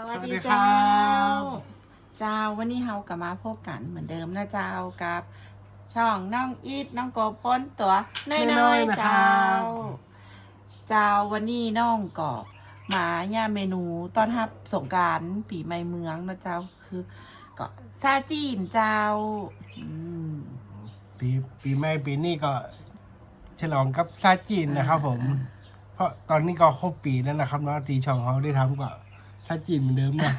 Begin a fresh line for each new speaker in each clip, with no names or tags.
สวัสดี
สวัสดีครั
เจ้า
บ
เจ้าวันนี้เฮากลับมาพบกันเหมือนเดิมนะเจ้ากับ ช่องน้องอีทน้องโกพ้นตัวน้อยๆเจ้า เจ้าวันนี้น้องก็มาย่าเมนูต้อนรับสงกรารปีใหม่เมืองนะเจ้าคือก็ซาจีนเจ้าอืม
ปีปีใหม่ปีนี้ก็ ฉลองกับซาจีนนะครับผม เพราะตอนนี้ก็ครบปีแล้วนะครับเนาะตีช่องเขาได้ทำกั บซาจีนเหมือนเดิมนะ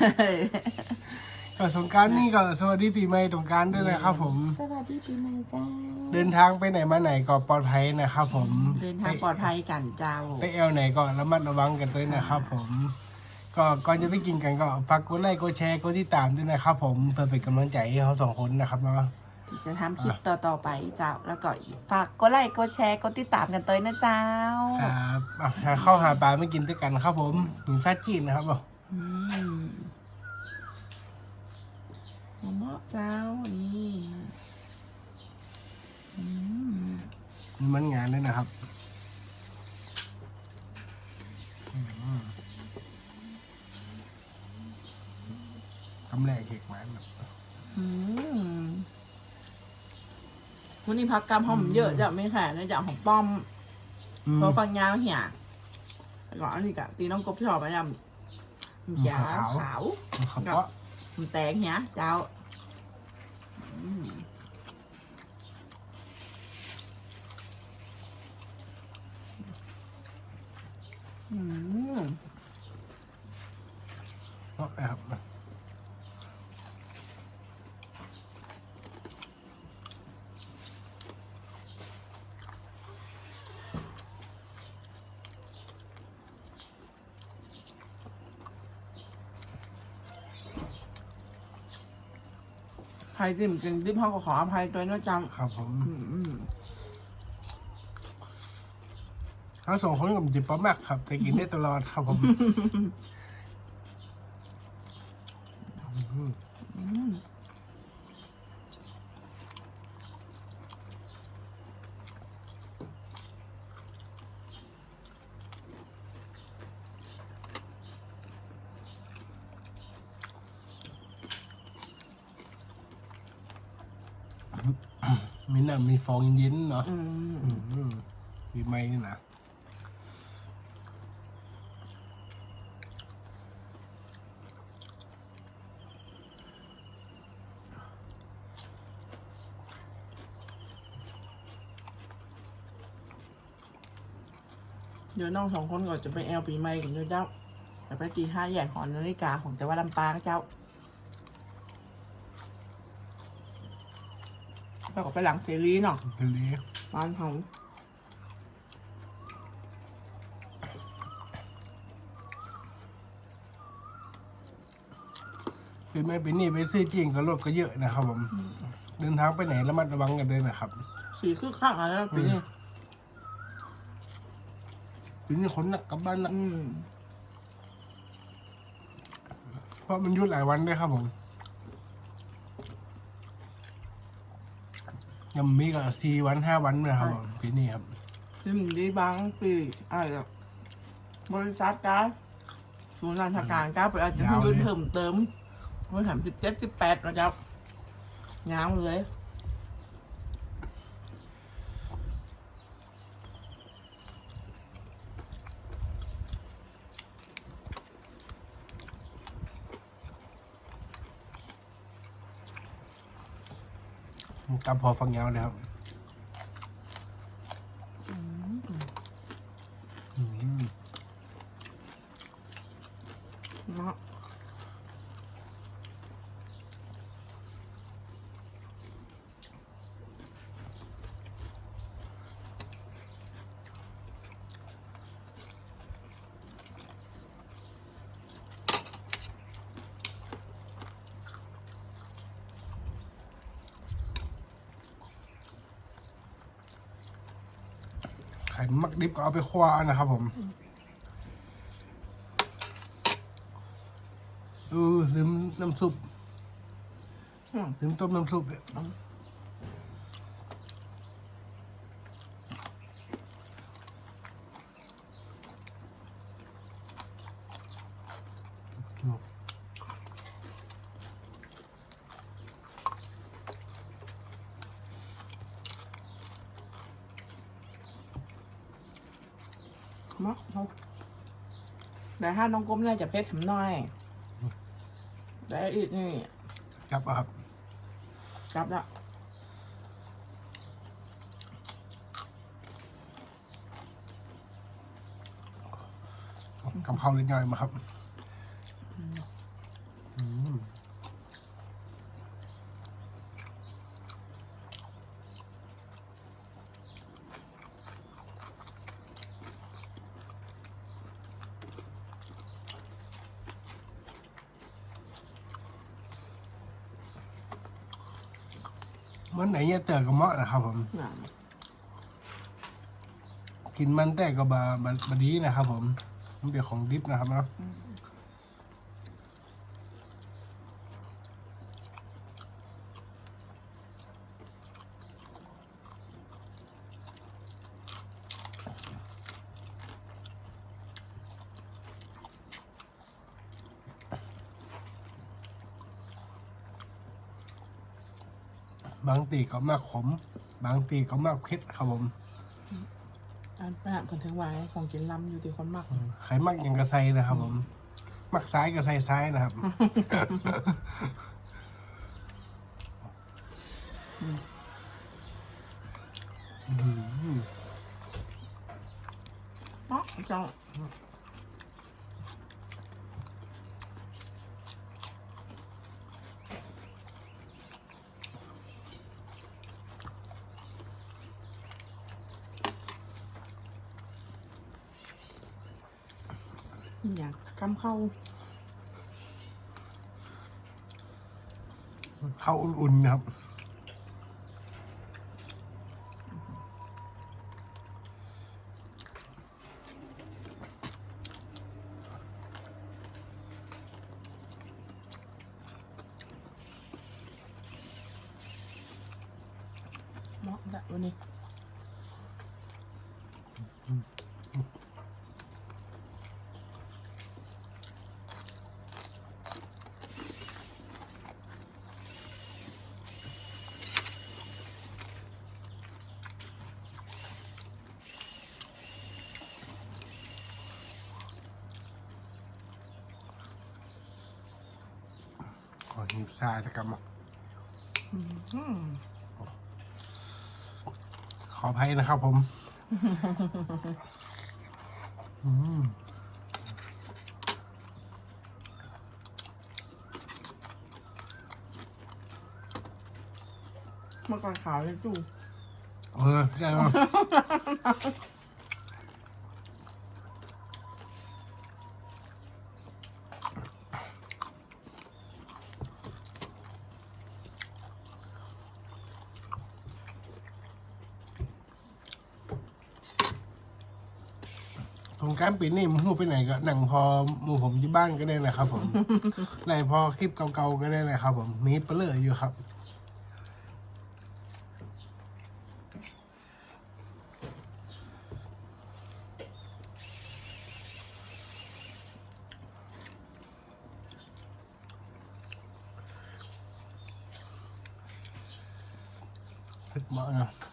ก็สงกรารนี่ก็สวัสดีปีใหม่สงกรารด้วยนะครับผม
สวัสดีปีใหม่เจ้า
เดินทางไปไหนมาไหนก็ปลอดภัยนะครับผม
เดินทางปลอดภัยกันเจ้า
ไปแอลไหนก็ระมัดระวังกันด้วยนะครับผม ก็ก่อนจะไปกินกันก็ฝากกดไลค์กดแชร์กดติดตามด้วยนะครับผมเพื่อเป็นกำลังใจให้เขาสองคนนะครับเนาะ
ที่จะทำคลิปต่อๆไปเจ้า แล้วก็ฝากกดไลค์กดแชร์กดติดตามกันตัวนะเจ้า
ครับอะหาข้าวหาปลาไม่กินด้วยกันนะครับผมถึงซาจีนนะครับผม
อืมมะม่วงเจ้า นี่อืม
มันงานด้วยนะครับทำแรกเค้กมันแบบ
อืมวันนี้พักกรรมหอมเยอะจะไม่แข็งในจากของป้อมเพราะฟังยาวเหี่ยแล้วก็อันนี้กะตีน้องกบชอบไปยำ เขียว
ขาว
ขาว
เขาก็
มันแตงเหี่ยเจ้าอืมอืม
ก็แบบ
ใครที่มันกินดิบห้องก็ขออภัยตัวนะจัง
ครับผม
อืมอืม
เขาส่งคนกับจิบป๊อปแม็กครับแต่กินได้ตลอดครับผมอืม
อืม
มีน้ำมีฟองเย็นๆเนาะ
อืม
อืมมีไม้นี่นะ
เดี๋ยวน้องสองคนก็จะไปแอลปีใหม่กันเจ้าจะไปตีห้าใหญ่หอนนาฬิกาของจังหวัดลำปางเจ้า แล้วก็ไปหลังเสรีเนาะ
ทะเล
บ้านเขา
ปีไม่ปีนี้ไปซื้อจริงก็รถก็เยอะนะครับผมเดินทางไปไหนระมัดระวังกันด้วยนะครับ
สีคือข้างอะไรนะปีนี้
ปีนี้คนหนักกลับบ้านหนัก
อืม
เพราะมันหยุดหลายวันด้วยครับผม ยังมีก็สี่วันห้าวันเลยครับผมปีนี้ครับ
ที่มึงดีบางปีอะไรแบบบริษัทการศูนย์ราชการการไปอาจจะ
ยาว
เพิ่ม
เลย
เพิ่มเติมเมื่อถามสิบเจ็ดสิบแปดนะเจ้าย้าวเลย
กำพอฟังยาวเลยครับอืม
เนาะ
ไข่มักดิบก็เอาไปคั่วเอานะครับผมเออลืมน้ำซุป
อืม
ลืมต้มน้ำซุปเนี่ย
เนาะเขาแต่ถ้าน้องก้มน่าจะเพชรทำน้อย แต่อีกนี่
จับอะครับ
จับละ
กับข้าวเล็กน้อยมาครับอืม มันไหนเนี่ยเตอกับเมาะนะครับ ผม
น่ะ
กินมันแต่ก็บาบาบาดีนะครับ ผม มันเป็นของดิบนะครับเนาะ บางตีก็มากขม บางตีก็มากเผ็ดครับผม
อันประหลาดคนถึงวายของกินล้ำอยู่ที่คนมาก
ใครมักอย่างกระไซนะครับผม มักซ้ายกระไซซ้ายนะครับอืม
เนาะเจ้าอยากกำ เข้า
ข้าวอุ่นๆนะครับ
เนาะแบบวันนี้
หิบซาตะกรรม
อืม
ขออภัยนะครับผมอืม
เมื่อก่อนขาวเลยจู่
เออใช่ไหม งกรารปีนี้หมูไปไหนก็หนังพอหมูผมที่บ้านก็ได้นะครับ ผม ไหนพอคลิปเก่าๆก็ได้นะครับ ผมมีเปลือยอยู่ครับเผ็ด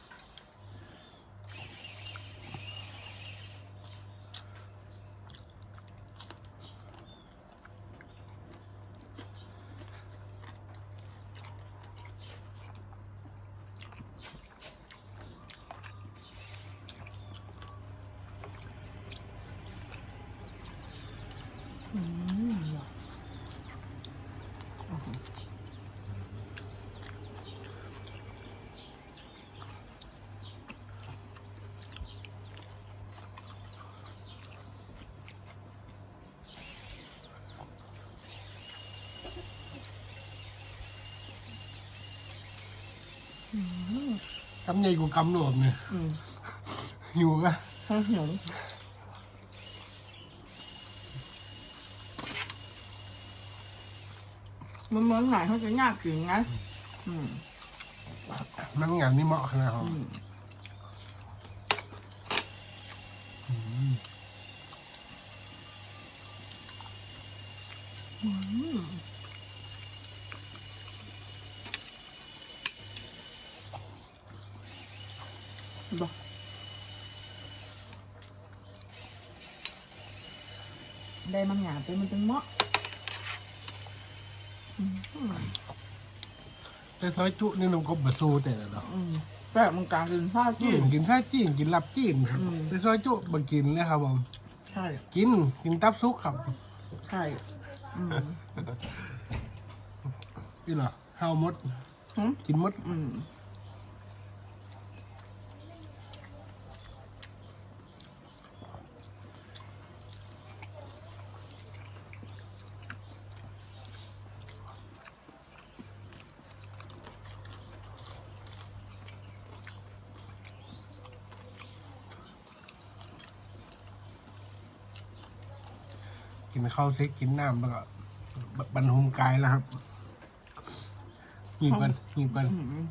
มากนะกำใหญ่กว่ากำหลวมเนี่ย
อืม
อยู่ก็
ข้าวเหนียวมันเหมือนหลายเขาจะยากกินไงอืม
มันงานนี่เหมาะขนาดครับ
อืม บอก ได้มันหยาบไปมันเป็นเมาะอืม
แต่ซอยจุนี่น้องกบบะสู้แต่ละเนาะ
อืมแต่มันกลางกินข้าว
กิ
จี
นกินท่าจีนกินลับจีนครับ
อืม
แต่ซอยจุบะกินเลยครับผม
ใช่
กินกินตับซุกครับ
ใช่อืม
นี่เหรอข้าวมด
หืม
กินมด
อืม
กินข้าวเซ็กกินน้ำแล้วก็บบรรทุมกายแล้วครับหีบกันหีบกัน
อืม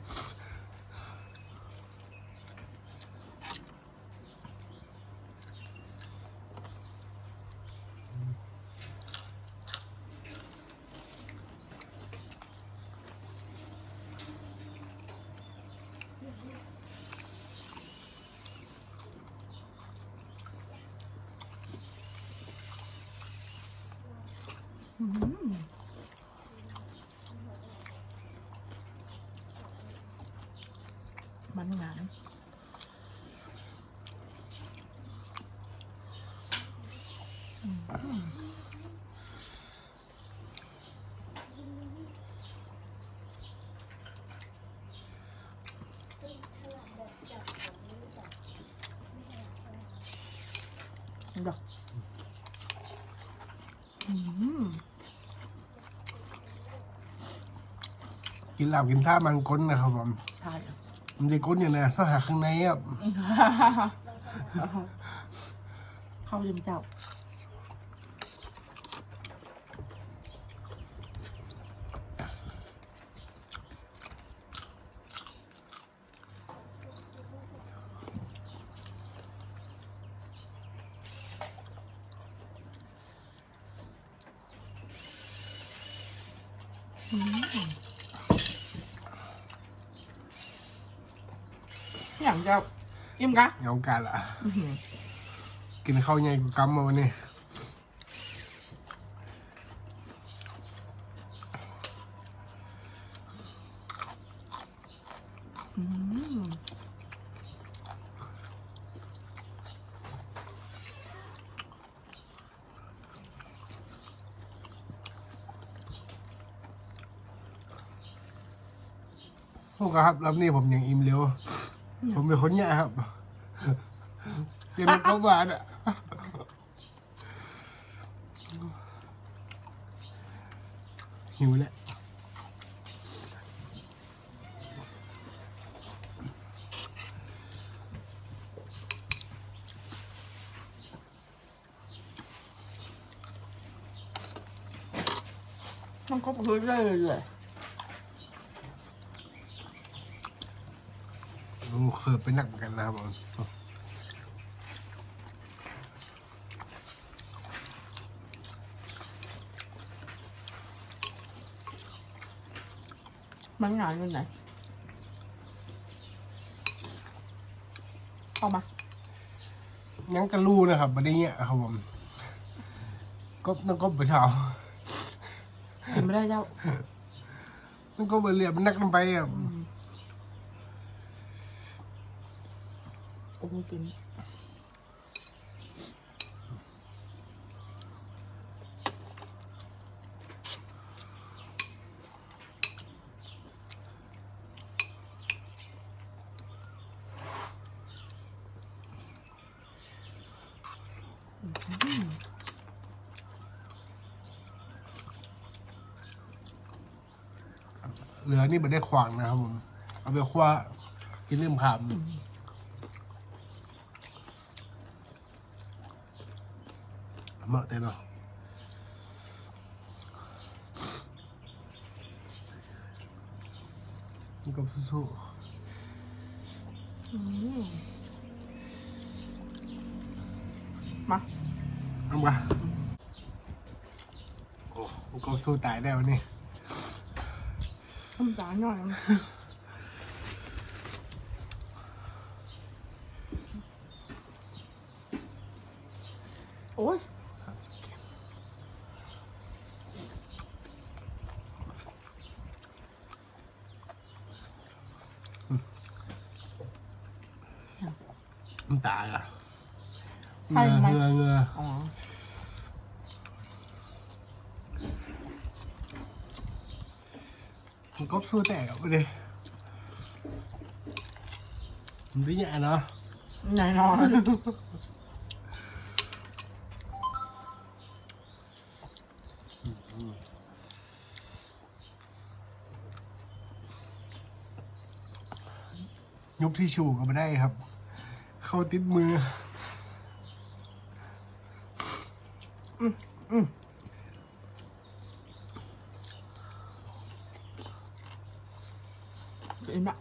มันหยาบดอก
กินหลับกินท่ามังก้นนะครับผม มันจะก้นอย่างไรถ้าหาข้างในอะ
เข้ายิมเจ้า อย่างเจ้า อิ่มกะ
เงากันละ
อื้อหือ
กินข้าวใหญ่กูกำมาวันนี้
อืม
พวกครับรอบนี้ผมยังอิ่มเร็ว ผมเป็นคนแย่ครับ กินมันก็หวานอะหิวแล้ว
มันก็พื้นเลยเลย
ผมเคยไปหนักเหมือนกันนะครับผม
มันหงายอยู่ไหนเอามา
ยังกระลู่นะครับไม่ได้เงี้ยครับผมก็นั่นก็ไปเช้า
กินไม่ได้เจ้า
นั่นก็ไปเรียบนักลงไปอะ
โอ้โหกิน
เหลือนี่ไม่ได้ขวางนะครับผม เอาไปคั่วกินเรื่องขามเหมาะแต่เนาะนี่ก็สู้
อืมมา
ๆเอามาโอ้มันก็สู้ตายได้วันนี้
không giả nhỏ lắm. Ôi. Không tạ à. Người người อ้ย
ตาอะ
ใช่
เงือ
ไหม
เงือเงือ
อ๋อ
มันก็สู้แต่กับไปเลยมันได้ยังเนาะ
แน่นอน
ยุบที่ชูก็ไม่ได้ครับ เข้าติดมือ
เห็นปะ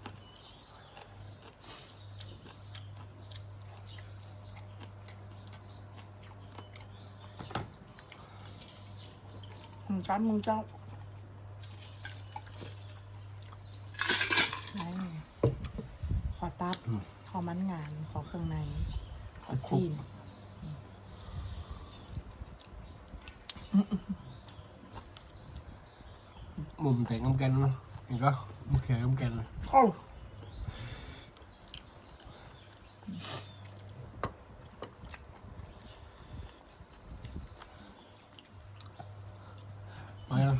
มึงตั้มมึงเจ้าไหนขอตับ
อืม
ขอมันงาน ขอเครื่องใน ขอจีน
มุมแต่งกันเนาะ เห็นก็มุมเขียวกัน
โอ้
มาแล้ว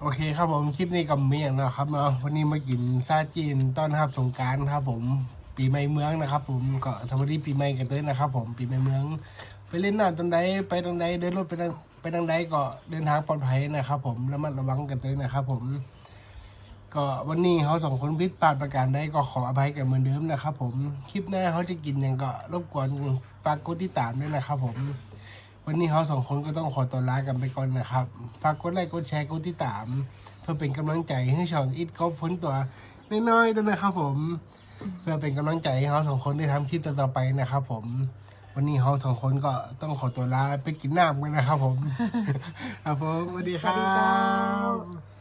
โอเคครับผมคลิปนี้กับเมียงนะครับเนาะวันนี้มากินซาจีนต้อนรับสงกรารครับผมปีใหม่เมืองนะครับ ผมก็สวัสดีปีใหม่กันด้วยนะครับ ผมปีใหม่เมือง ไปเล่นน้ำตรงใดไปตรงใดเดินรถไปทางไปทางใดก็เดินทางปลอดภัยนะครับ ผมระมัดระวังกันด้วยนะครับ ผม ก็วันนี้เขาสองคนพิดพลาดประการใดก็ขออภัยกันเหมือนเดิมนะครับ ผมคลิปหน้าเขาจะกินอย่างก็รบกวนฝากกดติดตามด้วยนะครับ ผม วันนี้เขาสองคนก็ต้องขอตัวลากันไปก่อนนะครับฝากกดไลค์กดแชร์กดติดตาม เพื่อเป็นกำลังใจให้ช่องอิทก็พ้นตัวน้อยๆด้วยนะครับ ผม เพื่อเป็นกำลังใจให้เขาสองคนได้ทำคลิปต่อๆไปนะครับ ผม วันนี้เขาสองคนก็ต้องขอตัวลาไปกินน้ำกันนะครับผม ครับผมสวัสดีครับ